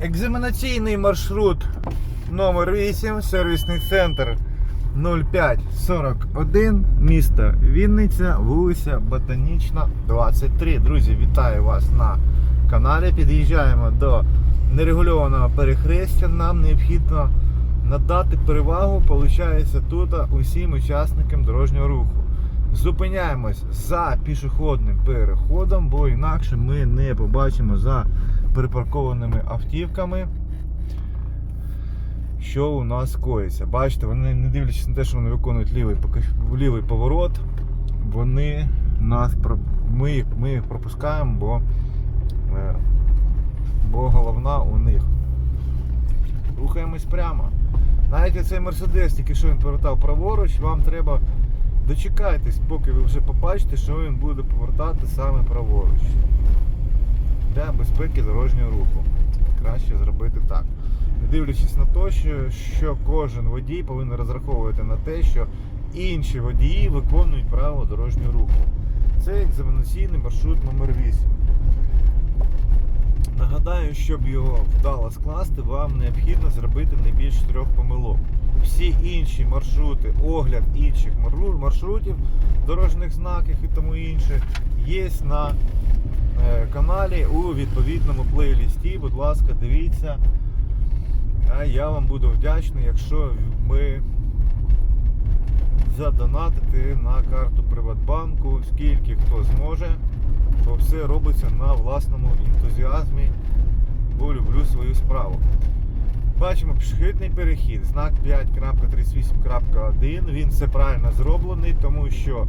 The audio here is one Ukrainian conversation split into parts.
Екзаменаційний маршрут номер 8 сервісний центр 0541, місто Вінниця, вулиця Ботанічна, 23. Друзі, вітаю вас на каналі. Під'їжджаємо до нерегульованого перехрестя. Нам необхідно надати перевагу, виходить, тут усім учасникам дорожнього руху. Зупиняємось за пішохідним переходом, бо інакше ми не побачимо за припаркованими автівками, що у нас коїться. Бачите, вони не дивлячись на те, що вони виконують лівий, лівий поворот, вони нас ми, ми їх пропускаємо, бо, е, бо головна у них. Рухаємось прямо. Навіть цей мерседес, тільки що він повертав праворуч, вам треба дочекайтесь, поки ви вже побачите, що він буде повертати саме праворуч. Для безпеки дорожнього руху. Краще зробити так. Дивлячись на те, що, що кожен водій повинен розраховувати на те, що інші водії виконують правила дорожнього руху. Це екзаменаційний маршрут номер 8. Нагадаю, щоб його вдало скласти, вам необхідно зробити не більше трьох помилок. Всі інші маршрути, огляд інших маршрутів, дорожніх знаків і тому інше, є на каналі у відповідному плейлісті. Будь ласка, дивіться. А я вам буду вдячний, якщо ви задонатите на карту Приватбанку, скільки хто зможе, бо все робиться на власному ентузіазмі, бо люблю свою справу. Бачимо пішохідний перехід, знак 5.38.1. Він все правильно зроблений, тому що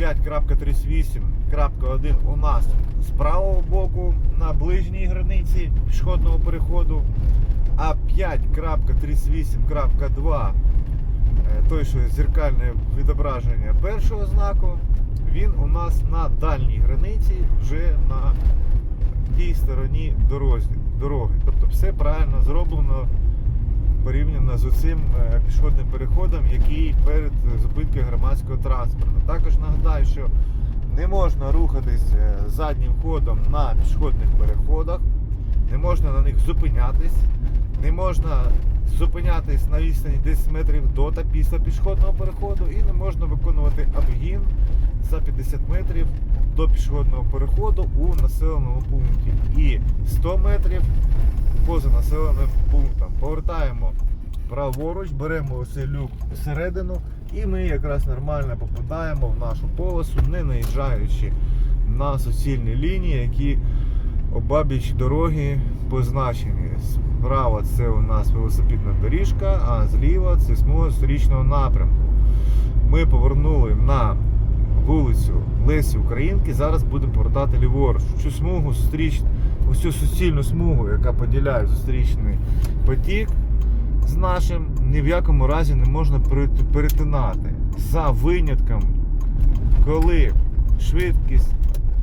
5.38.1 у нас з правого боку на ближній границі пішохідного переходу, а 5.38.2 е, той, що зеркальне відображення першого знаку, він у нас на дальній границі вже на тій стороні дорозі, дороги. Тобто все правильно зроблено порівняно з цим пішохідним переходом, який перед зупинкою громадського транспорту. Також нагадаю, що не можна рухатись е, заднім ходом на пішохідних переходах, не можна на них зупинятись, не можна зупинятись на відстані 10 метрів до та після пішохідного переходу і не можна виконувати обгін за 50 метрів до пішохідного переходу у населеному пункті і 100 метрів поза населеним пунктом. Повертаємо праворуч, беремо ось люк всередину і ми якраз нормально попадаємо в нашу полосу, не наїжджаючи на суцільні лінії, які обабіч дороги позначені. Справа це у нас велосипедна доріжка, а зліва це смуга зустрічного напрямку. Ми повернули на вулицю Лесі Українки. Зараз будемо повертати ліворуч. Цю смугу зустріч, ось цю суцільну смугу, яка поділяє зустрічний потік з нашим, ні в якому разі не можна перетинати. За винятком, коли швидкість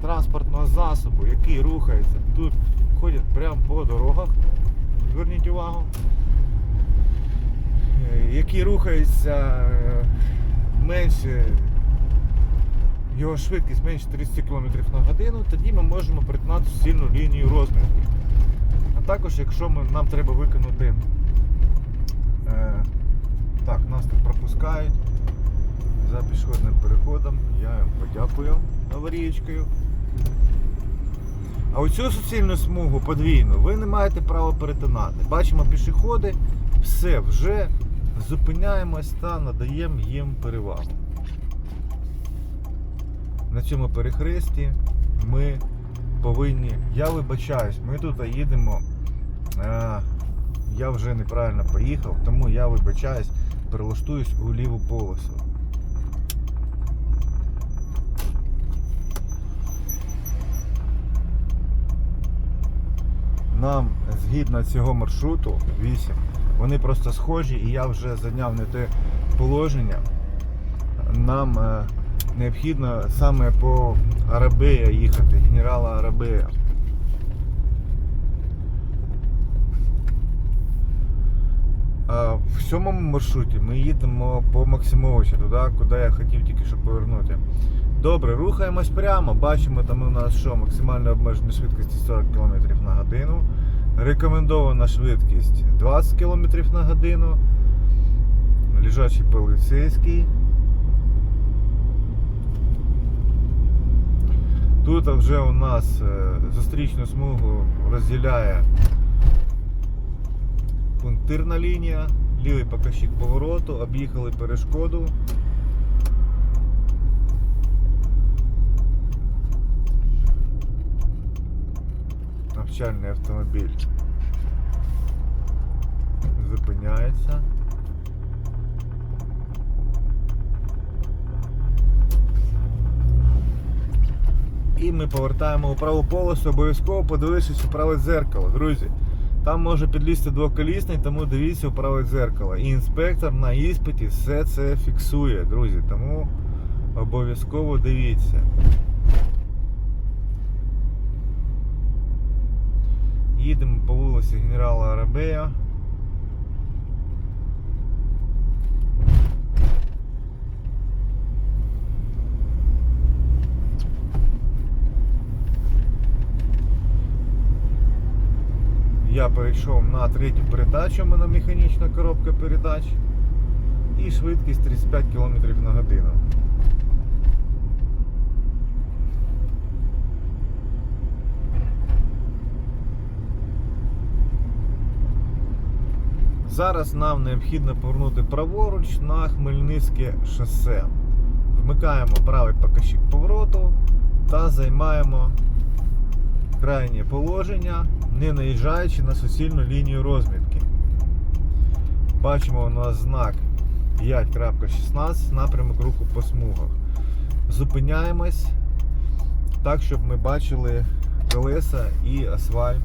транспортного засобу, який рухається, тут ходять прямо по дорогах. Зверніть увагу. Е, Які рухаються е, менше його швидкість менше 30 км на годину, тоді ми можемо перетинати суцільну лінію розміру. А також, якщо ми, нам треба виконати, е, так, нас тут пропускають за пішохідним переходом, я їм подякую аварієчкою. А оцю суцільну смугу подвійну ви не маєте права перетинати. Бачимо пішоходи, все, вже зупиняємось та надаємо їм перевагу на цьому перехресті ми повинні. Я вибачаюсь, ми тут їдемо. А, я вже неправильно поїхав, тому я вибачаюсь, перелаштуюсь у ліву полосу. Нам згідно цього маршруту 8, вони просто схожі і я вже зайняв не те положення. Нам е, необхідно саме по Арабея їхати, генерала Арабея. В сьомому маршруті ми їдемо по Максимовичу, туди, куди я хотів тільки що повернути. Добре, рухаємось прямо. Бачимо, там у нас що, максимальне обмеження швидкості 40 км на годину. Рекомендована швидкість 20 км на годину. Лежачий поліцейський. Тут вже у нас е, зустрічну смугу розділяє пунктирна лінія, лівий показчик повороту, об'їхали перешкоду. Навчальний автомобіль зупиняється. І ми повертаємо у праву полосу, обов'язково подивившись у праве дзеркало, друзі. Там може підлізти двоколісний, тому дивіться у праве дзеркало. І інспектор на іспиті все це фіксує, друзі. Тому обов'язково дивіться. Їдемо по вулиці генерала Арабея. Я перейшов на третю передачу, у мене механічна коробка передач. І швидкість 35 км на годину. Зараз нам необхідно повернути праворуч на Хмельницьке шосе. Вмикаємо правий показчик повороту та займаємо крайнє положення, не наїжджаючи на суцільну лінію розмітки. Бачимо у нас знак 5.16 напрямок руху по смугах. Зупиняємось так, щоб ми бачили колеса і асфальт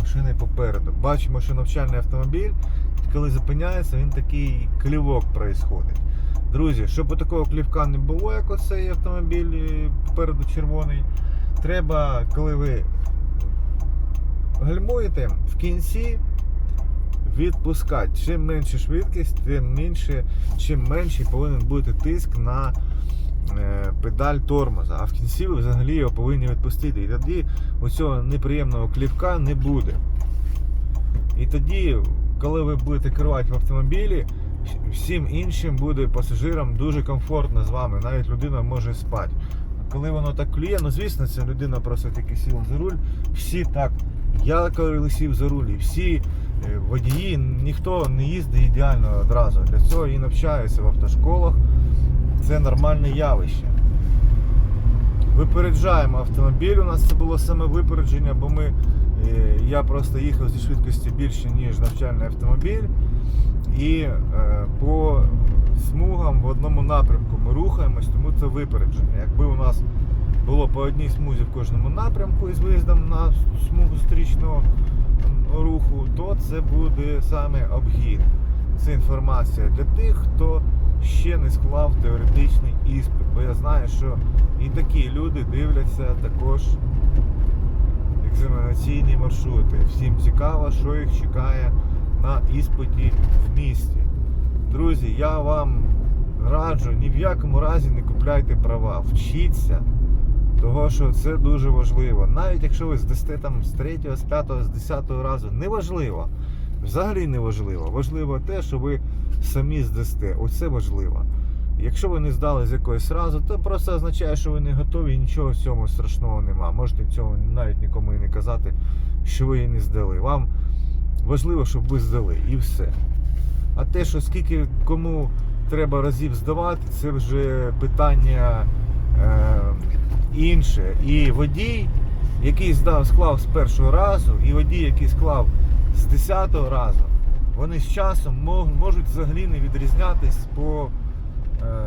машини попереду. Бачимо, що навчальний автомобіль, коли зупиняється, він такий клівок проїсходить. Друзі, щоб такого клівка не було, як оцей автомобіль е, попереду червоний, треба, коли ви гальмуєте, в кінці відпускати. Чим менше швидкість, тим менше, чим менший повинен бути тиск на е, педаль тормоза. А в кінці ви взагалі його повинні відпустити. І тоді оцього неприємного клівка не буде. І тоді, коли ви будете керувати в автомобілі, всім іншим буде пасажирам дуже комфортно з вами. Навіть людина може спати. Коли воно так клює, ну звісно, ця людина просто таки сіла за руль. Всі так. Я коли сів за руль, і всі е, водії, ніхто не їздить ідеально одразу. Для цього і навчаються в автошколах. Це нормальне явище. Випереджаємо автомобіль. У нас це було саме випередження, бо ми, е, я просто їхав зі швидкості більше, ніж навчальний автомобіль. І е, по смугам в одному напрямку ми рухаємось, тому це випередження. Якби у нас було по одній смузі в кожному напрямку із виїздом на смугу зустрічного м, руху, то це буде саме обгін. Це інформація для тих, хто ще не склав теоретичний іспит. Бо я знаю, що і такі люди дивляться також екзаменаційні маршрути. Всім цікаво, що їх чекає на іспиті в місті. Друзі, я вам раджу ні в якому разі не купляйте права. Вчіться. Того, що це дуже важливо. Навіть якщо ви здасте там з 3, з 5, з 10 разу, неважливо. Взагалі не важливо. Важливо те, що ви самі здасте. Оце важливо. Якщо ви не здали з якоїсь разу, то просто означає, що ви не готові і нічого в цьому страшного нема. Можете цього навіть нікому і не казати, що ви її не здали. Вам важливо, щоб ви здали і все. А те, що скільки кому треба разів здавати, це вже питання е, інше. І водій, який здав, склав з першого разу, і водій, який склав з десятого разу, вони з часом мо- можуть взагалі не відрізнятись по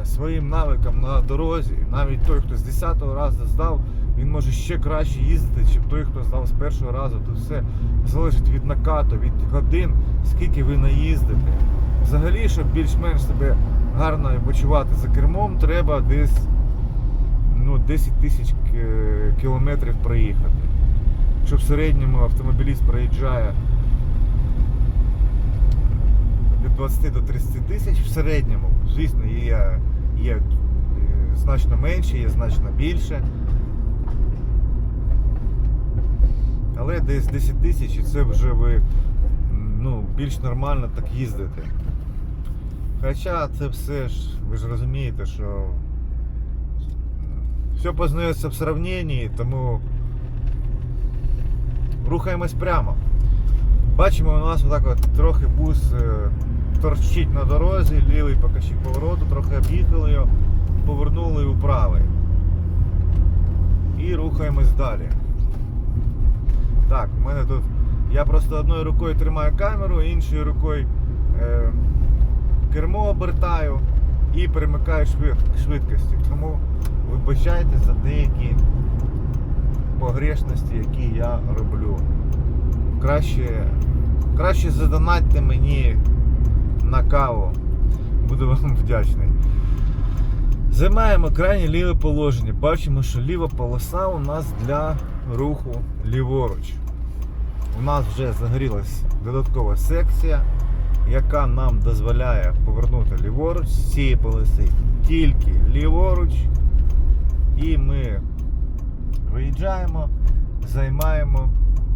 е, своїм навикам на дорозі. Навіть той, хто з 10-го разу здав, він може ще краще їздити, ніж той, хто здав з першого разу. Тут все залежить від накату, від годин, скільки ви наїздите. Взагалі, щоб більш-менш себе гарно почувати за кермом, треба десь ну, 10 тисяч кілометрів проїхати. Якщо в середньому автомобіліст проїжджає від 20 до 30 тисяч в середньому, звісно, є, є е, значно менше, є значно більше. Але десь 10 тисяч і це вже ви ну, більш нормально так їздите. Хоча це все ж, ви ж розумієте, що все познається в сравненні, тому рухаємось прямо. Бачимо, у нас отак от трохи бус е, торчить на дорозі, лівий покажчик повороту, трохи об'їхали його, повернули у правий. І рухаємось далі. Так, у мене тут. Я просто одною рукою тримаю камеру, іншою рукою е, кермо обертаю і перемикаю швид- швидкості. Тому вибачайте за деякі погрешності, які я роблю. Краще, краще задонатьте мені на каву. Буду вам вдячний. Займаємо крайнє ліве положення. Бачимо, що ліва полоса у нас для руху ліворуч. У нас вже загорілась додаткова секція, яка нам дозволяє повернути ліворуч з цієї полоси тільки ліворуч. І ми виїжджаємо, займаємо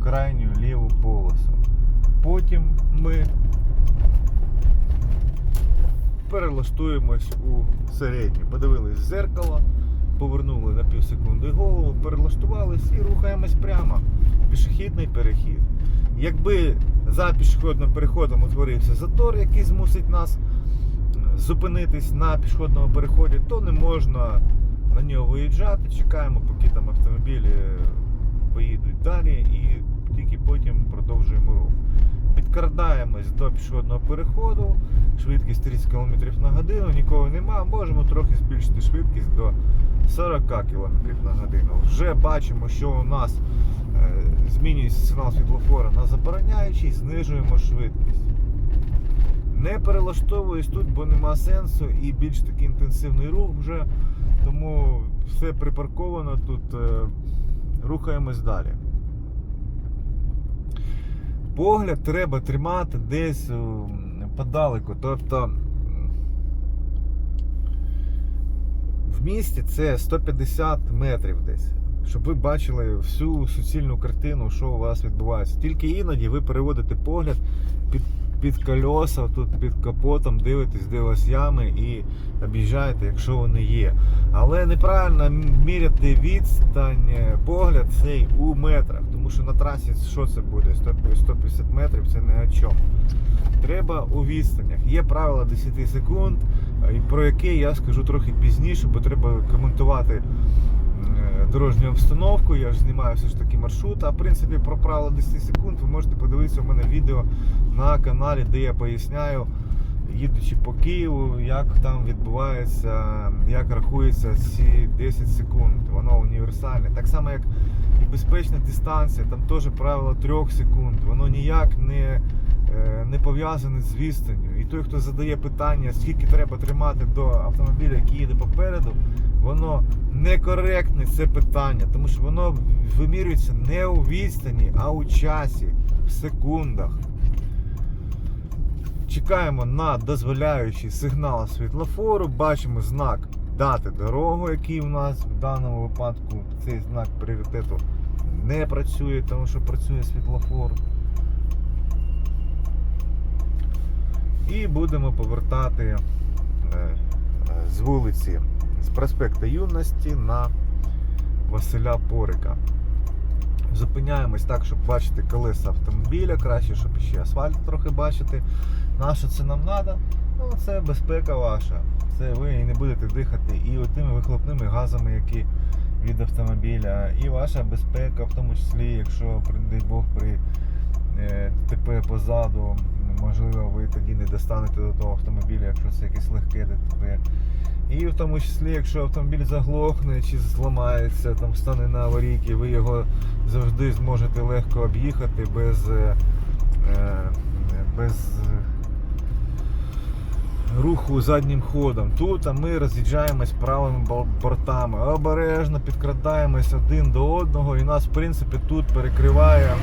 крайню ліву полосу. Потім ми перелаштуємось у середню. Подивились в зеркало, повернули на пів секунди голову, перелаштувались і рухаємось прямо. Пішохідний перехід. Якби за пішохідним переходом утворився затор, який змусить нас е, зупинитись на пішохідному переході, то не можна на нього виїжджати. Чекаємо, поки там автомобілі поїдуть далі і тільки потім продовжуємо рух. Підкрадаємось до пішохідного переходу, швидкість 30 км на годину, нікого нема, можемо трохи збільшити швидкість до 40 км на годину. Вже бачимо, що у нас е, змінюється сигнал світлофора на забороняючий, знижуємо швидкість. Не перелаштовуюсь тут, бо нема сенсу і більш такий інтенсивний рух вже, тому все припарковано тут, е, рухаємось далі. Погляд треба тримати десь подалеку. Тобто в місті це 150 метрів десь. Щоб ви бачили всю суцільну картину, що у вас відбувається. Тільки іноді ви переводите погляд під, під кольоса, тут під капотом, дивитесь, де у вас ями і об'їжджаєте, якщо вони є. Але неправильно міряти відстань, е, погляд цей у метрах, тому що на трасі що це буде? 150 метрів це не о чому. Треба у відстанях. Є правило 10 секунд, про яке я скажу трохи пізніше, бо треба коментувати е, дорожню обстановку. Я ж знімаю все ж таки маршрут. А в принципі про правило 10 секунд ви можете подивитися у мене відео на каналі, де я поясняю, їдучи по Києву, як там відбувається, як рахується ці 10 секунд. Воно універсальне. Так само, як і безпечна дистанція, там теж правило 3 секунд. Воно ніяк не, не пов'язане з відстанню. І той, хто задає питання, скільки треба тримати до автомобіля, який їде попереду, воно некоректне це питання, тому що воно вимірюється не у відстані, а у часі, в секундах. Чекаємо на дозволяючий сигнал світлофору, бачимо знак дати дорогу, який у нас в даному випадку цей знак пріоритету не працює, тому що працює світлофор. І будемо повертати е, е, з вулиці з проспекту Юності на Василя Порика. Зупиняємось так, щоб бачити колеса автомобіля, краще, щоб ще асфальт трохи бачити. На що це нам треба? Ну, це безпека ваша. Це ви не будете дихати і тими вихлопними газами, які від автомобіля, і ваша безпека, в тому числі, якщо, дай Бог, при е, ДТП позаду, можливо, ви тоді не достанете до того автомобіля, якщо це якесь легке ДТП. І в тому числі, якщо автомобіль заглохне чи зламається, там стане на аварійки, ви його завжди зможете легко об'їхати без, е, е, без руху заднім ходом. Тут ми роз'їжджаємось правими бортами, обережно підкрадаємось один до одного і нас в принципі тут перекриває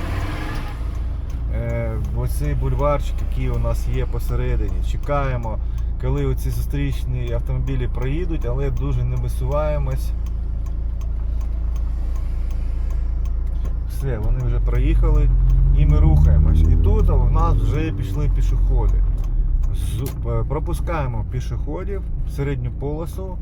оцей бульварчик, який у нас є посередині. Чекаємо, коли оці зустрічні автомобілі проїдуть, але дуже не висуваємось. все, вони вже проїхали і ми рухаємось. І тут у нас вже пішли пішоходи. Е, пропускаємо пішоходів в середню полосу,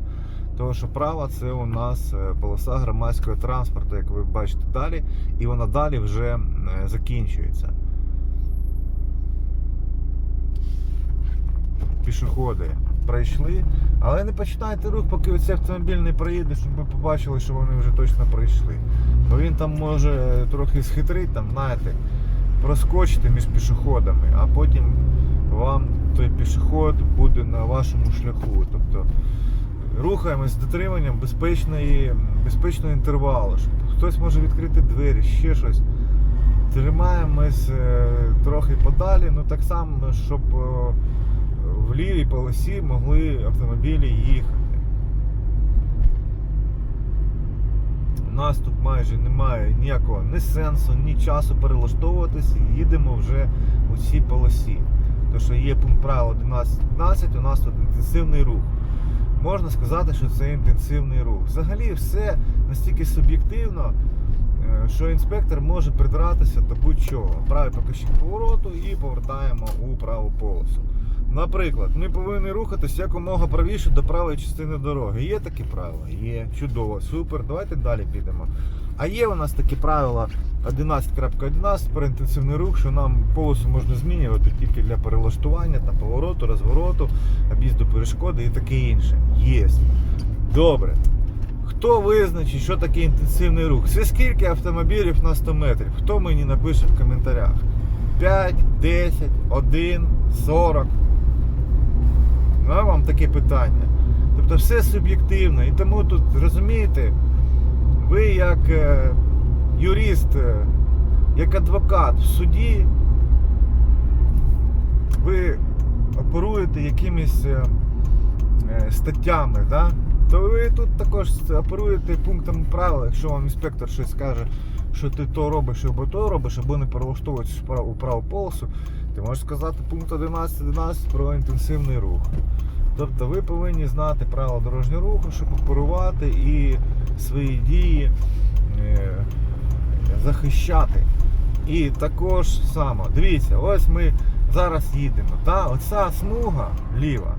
тому що права це у нас е, полоса громадського транспорту, як ви бачите далі, і вона далі вже е, закінчується. Пішоходи пройшли, але не починайте рух, поки оцей автомобіль не проїде, щоб ви побачили, що вони вже точно пройшли. Бо він там може трохи схитрити, там, знаєте, проскочити між пішоходами, а потім вам той пішоход буде на вашому шляху. Тобто рухаємось з дотриманням безпечної, безпечного інтервалу. Щоб хтось може відкрити двері, ще щось. Тримаємось е, трохи подалі, ну так само, щоб е, в лівій полосі могли автомобілі їхати. У нас тут майже немає ніякого ні сенсу, ні часу перелаштовуватися, їдемо вже у цій полосі. Тому що є пункт правил 11.15, у нас тут інтенсивний рух. Можна сказати, що це інтенсивний рух. Взагалі все настільки суб'єктивно, е, що інспектор може придратися до будь-чого. Правий покажчик повороту і повертаємо у праву полосу. Наприклад, ми повинні рухатися якомога правіше до правої частини дороги. Є такі правила? Є. Чудово, супер. Давайте далі підемо. А є у нас такі правила 11.11 про інтенсивний рух, що нам полосу можна змінювати тільки для перелаштування, та повороту, розвороту, об'їзду перешкоди і таке інше. Є. Добре. Хто визначить, що таке інтенсивний рух? Це скільки автомобілів на 100 метрів? Хто мені напише в коментарях? 5, 10, 1, 40. Ну, а вам таке питання. Тобто все суб'єктивно. І тому тут, розумієте, ви як е, юрист, е, як адвокат в суді, ви оперуєте якимись е, статтями, да? то ви тут також оперуєте пунктами правил, якщо вам інспектор щось скаже, що ти то робиш або то робиш, або не праву- у праву полосу, ти можеш сказати пункт 11.11 про інтенсивний рух. Тобто ви повинні знати правила дорожнього руху, щоб оперувати і свої дії е, захищати. І також само, дивіться, ось ми зараз їдемо. Та? Оця смуга ліва.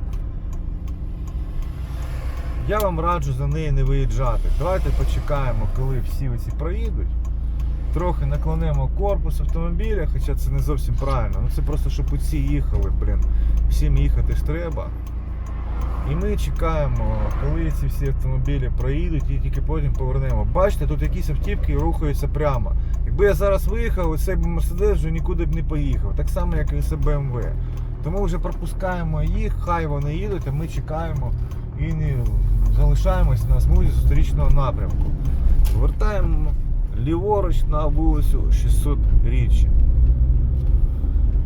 Я вам раджу за неї не виїжджати. Давайте почекаємо, коли всі оці проїдуть. Трохи наклонимо корпус автомобіля, хоча це не зовсім правильно. Ну це просто щоб усі їхали, блін. Всім їхати ж треба. І ми чекаємо, коли ці всі автомобілі проїдуть і тільки потім повернемо. Бачите, тут якісь автівки рухаються прямо. Якби я зараз виїхав, цей би Мерседес вже нікуди б не поїхав. Так само, як і це BMW. Тому вже пропускаємо їх, хай вони їдуть, а ми чекаємо і не залишаємось на смузі зустрічного напрямку. Повертаємо ліворуч на вулицю 600 річчя.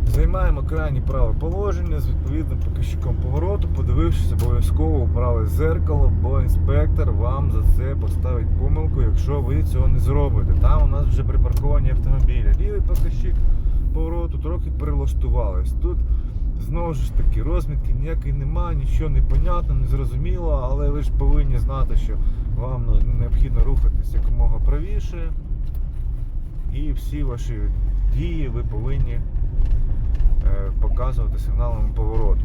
Займаємо крайнє праве положення з відповідним показчиком повороту, подивившись обов'язково у праве зеркало, бо інспектор вам за це поставить помилку, якщо ви цього не зробите. Там у нас вже припарковані автомобілі. Лівий показчик повороту трохи перелаштувались. Тут знову ж таки розмітки ніякої немає, нічого не понятно, не зрозуміло, але ви ж повинні знати, що вам ну, необхідно рухатись якомога правіше. І всі ваші дії ви повинні е, показувати сигналами повороту.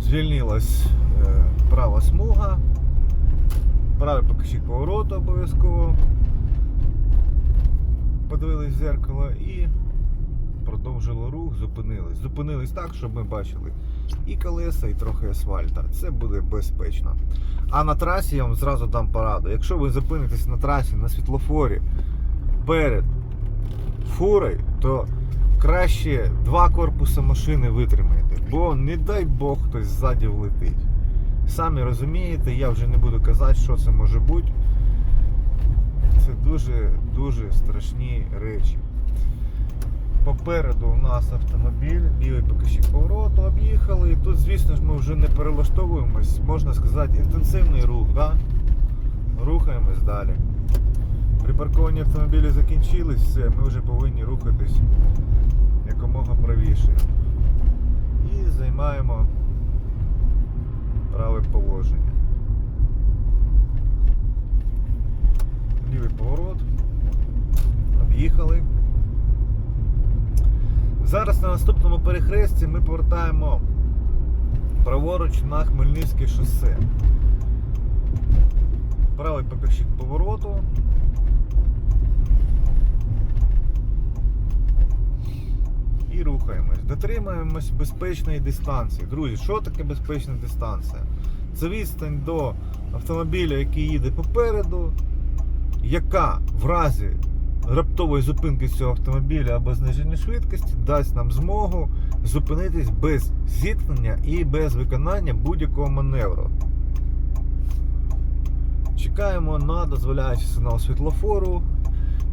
Звільнилась е, права смуга, правий покажчик повороту обов'язково. Подивились в зеркало і продовжили рух, зупинились. Зупинились так, щоб ми бачили і колеса, і трохи асфальта. Це буде безпечно. А на трасі я вам зразу дам пораду. Якщо ви зупинитесь на трасі на світлофорі перед фурою, то краще два корпуси машини витримайте, бо не дай Бог хтось ззаді влетить. Самі розумієте, я вже не буду казати, що це може бути. Це дуже-дуже страшні речі. Попереду у нас автомобіль, лівий покажчик повороту, об'їхали. І тут, звісно ж, ми вже не перелаштовуємось, можна сказати, інтенсивний рух. Да? Рухаємось далі. Припарковані автомобілі закінчились, все, ми вже повинні рухатись якомога правіше. І займаємо праве положення. Лівий поворот. об'їхали. Зараз на наступному перехресті ми повертаємо праворуч на Хмельницьке шосе. Правий покажчик повороту. І рухаємось. Дотримуємось безпечної дистанції. Друзі, що таке безпечна дистанція? Це відстань до автомобіля, який їде попереду, яка в разі раптової зупинки цього автомобіля або зниження швидкості дасть нам змогу зупинитись без зіткнення і без виконання будь-якого маневру. Чекаємо на дозволяючий сигнал світлофору,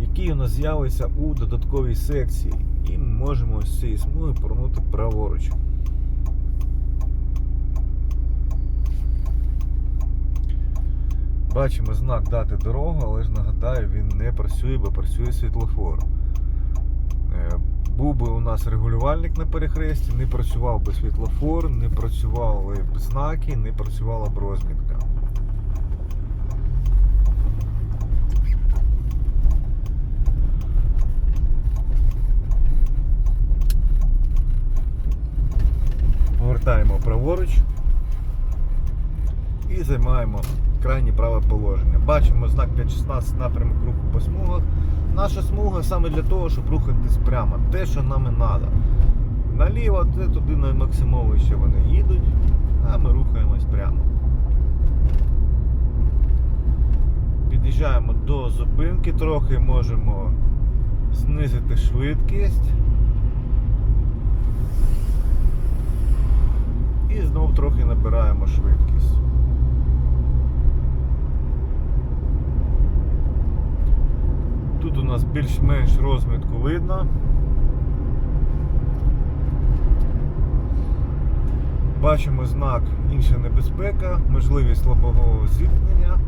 який у нас з'явиться у додатковій секції. І ми можемо з цієї смуги повернути праворуч. Бачимо знак дати дорогу, але ж нагадаю, він не працює, бо працює світлофор. Е, Був би у нас регулювальник на перехресті, не працював би світлофор, не працювали б знаки, не працювала б розмітка. Повертаємо праворуч і займаємо крайнє праве положення. Бачимо знак 5.16 напрямок руху по смугах. Наша смуга саме для того, щоб рухатись прямо. Те, що нам і треба. Наліво, це туди на вони їдуть, а ми рухаємось прямо. Під'їжджаємо до зупинки, трохи можемо знизити швидкість. І знову трохи набираємо швидкість. Тут у нас більш-менш розмітку видно. Бачимо знак інша небезпека, можливість лобового зіткнення.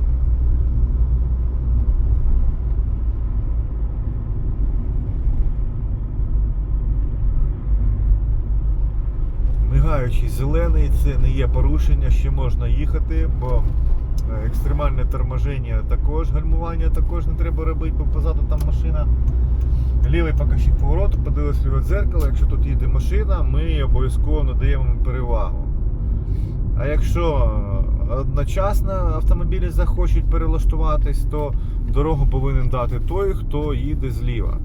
Мигаючий зелений, це не є порушення, ще можна їхати, бо екстремальне торможення також, гальмування також не треба робити, бо позаду там машина. Лівий покажчик повороту, подивилися ліве дзеркало, якщо тут їде машина, ми обов'язково надаємо перевагу. А якщо одночасно автомобілі захочуть перелаштуватись, то дорогу повинен дати той, хто їде зліва.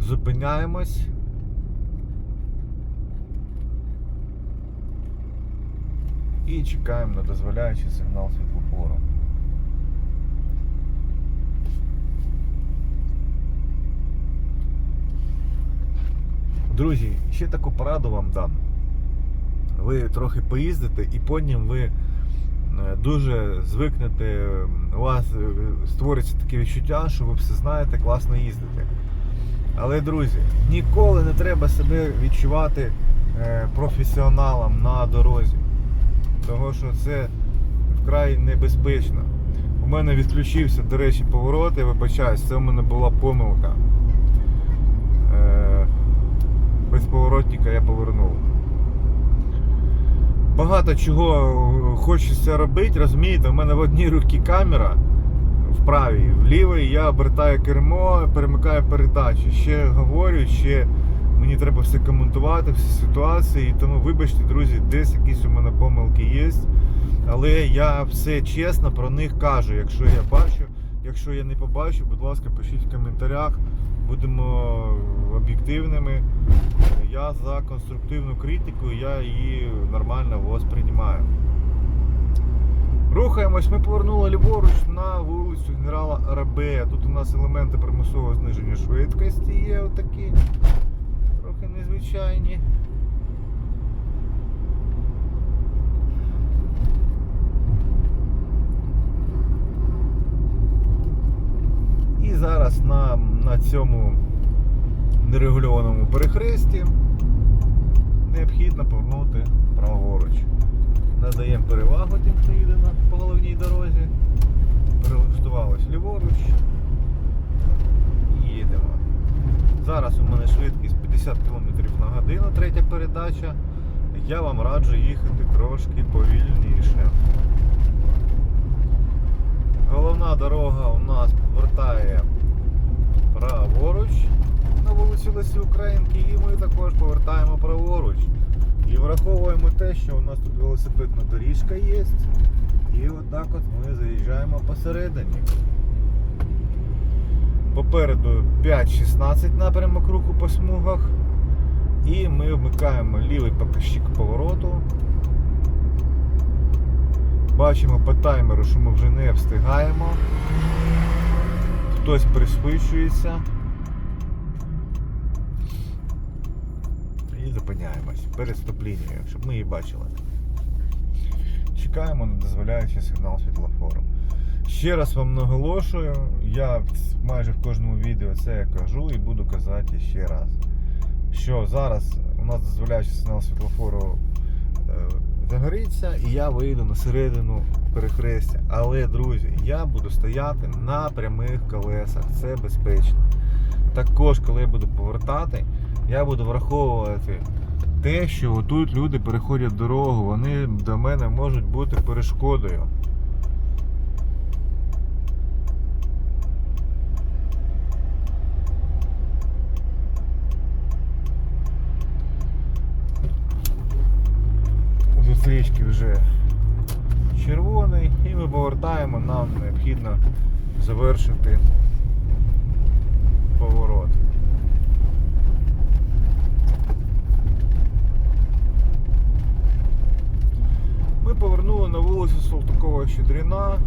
Зупиняємось. І чекаємо на дозволяючий сигнал світлофору. Друзі, ще таку пораду вам дам. Ви трохи поїздите і потім ви е, дуже звикнете, у вас е, створиться таке відчуття, що ви все знаєте, класно їздите. Але, друзі, ніколи не треба себе відчувати е, професіоналом на дорозі. Того що це вкрай небезпечно. У мене відключився, до речі, поворот, я вибачаюсь, це у мене була помилка. Е, без поворотника я повернув. Багато чого хочеться робити, розумієте, у мене в одній руці камера в правій, в лівій я обертаю кермо, перемикаю передачі. Ще говорю, ще мені треба все коментувати, всі ситуації. І тому, вибачте, друзі, десь якісь у мене помилки є. Але я все чесно про них кажу. Якщо я бачу, якщо я не побачу, будь ласка, пишіть в коментарях. Будемо об'єктивними. Я за конструктивну критику, я її нормально восприймаю. Рухаємось, ми повернули ліворуч на вулицю генерала Арабея. Тут у нас елементи примусового зниження швидкості є отакі. Трохи незвичайні. І зараз на, на цьому нерегульованому перехресті необхідно повернути праворуч. Надаємо перевагу тим, хто їде по головній дорозі. Перелаштувались ліворуч. І їдемо. Зараз у мене швидкість 50 км на годину, третя передача. Я вам раджу їхати трошки повільніше. Головна дорога у нас повертає праворуч на вулиці Лесі Українки, і ми також повертаємо праворуч. І враховуємо те, що у нас тут велосипедна доріжка є. І отак от ми заїжджаємо посередині. Попереду 5-16 напрямок руху по смугах. І ми вмикаємо лівий показчик повороту. Бачимо по таймеру, що ми вже не встигаємо. Хтось пришвидшується. І зупиняємось перед стоп-лінією, щоб ми її бачили. Чекаємо на дозволяючий сигнал світлофору. Ще раз вам наголошую, я майже в кожному відео це кажу і буду казати ще раз. Що зараз у нас дозволяючий сигнал світлофору е, загориться і я вийду на середину перехрестя. Але, друзі, я буду стояти на прямих колесах, це безпечно. Також, коли я буду повертати, я буду враховувати те, що тут люди переходять дорогу, вони до мене можуть бути перешкодою. У вже червоний і ми повертаємо, нам необхідно завершити поворот. Ми повернули на вулицю Салтакова Щедріна,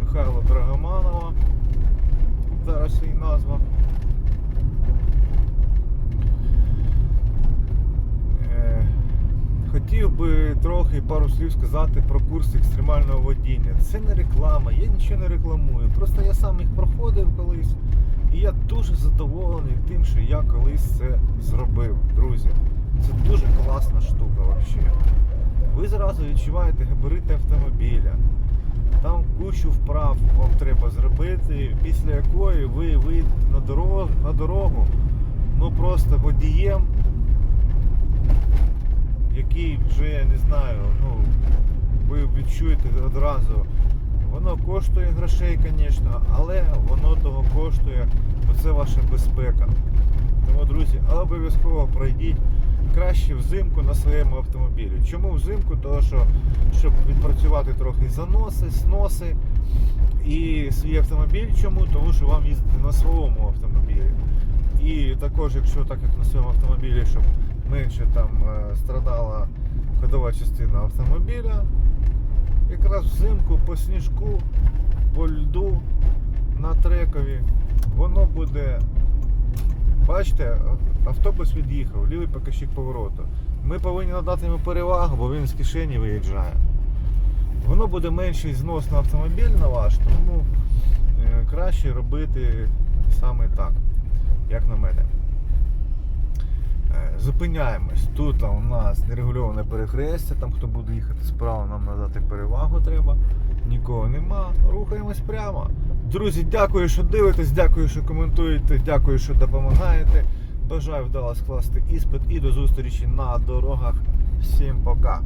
Михайла Драгоманова. Зараз її назва. Е, Хотів би трохи пару слів сказати про курс екстремального водіння. Це не реклама, я нічого не рекламую. Просто я сам їх проходив колись. І я дуже задоволений тим, що я колись це зробив, друзі. Це дуже класна штука взагалі. Ви зразу відчуваєте габарити автомобіля. Там кучу вправ вам треба зробити, після якої ви вийдете на дорогу, на дорогу ну просто водієм, який вже я не знаю, ну ви відчуєте одразу. Воно коштує грошей, звісно, але воно того коштує, бо це ваша безпека. Тому, друзі, обов'язково пройдіть краще взимку на своєму автомобілі. Чому взимку? Тому що щоб відпрацювати трохи заноси, сноси і свій автомобіль. Чому? Тому що вам їздити на своєму автомобілі. І також, якщо так як на своєму автомобілі, щоб менше там е, страдала ходова частина автомобіля, якраз взимку по сніжку, по льду на трекові, воно буде. Бачите, автобус від'їхав, лівий показчик повороту. Ми повинні надати йому перевагу, бо він з кишені виїжджає. Воно буде менший знос на автомобіль на ваш, тому е, краще робити саме так, як на мене. Зупиняємось. Тут у нас нерегульоване перехрестя, там хто буде їхати справа, нам надати перевагу треба. Нікого нема. Рухаємось прямо. Друзі, дякую, що дивитесь, дякую, що коментуєте, дякую, що допомагаєте. Бажаю вдало скласти іспит і до зустрічі на дорогах. Всім пока!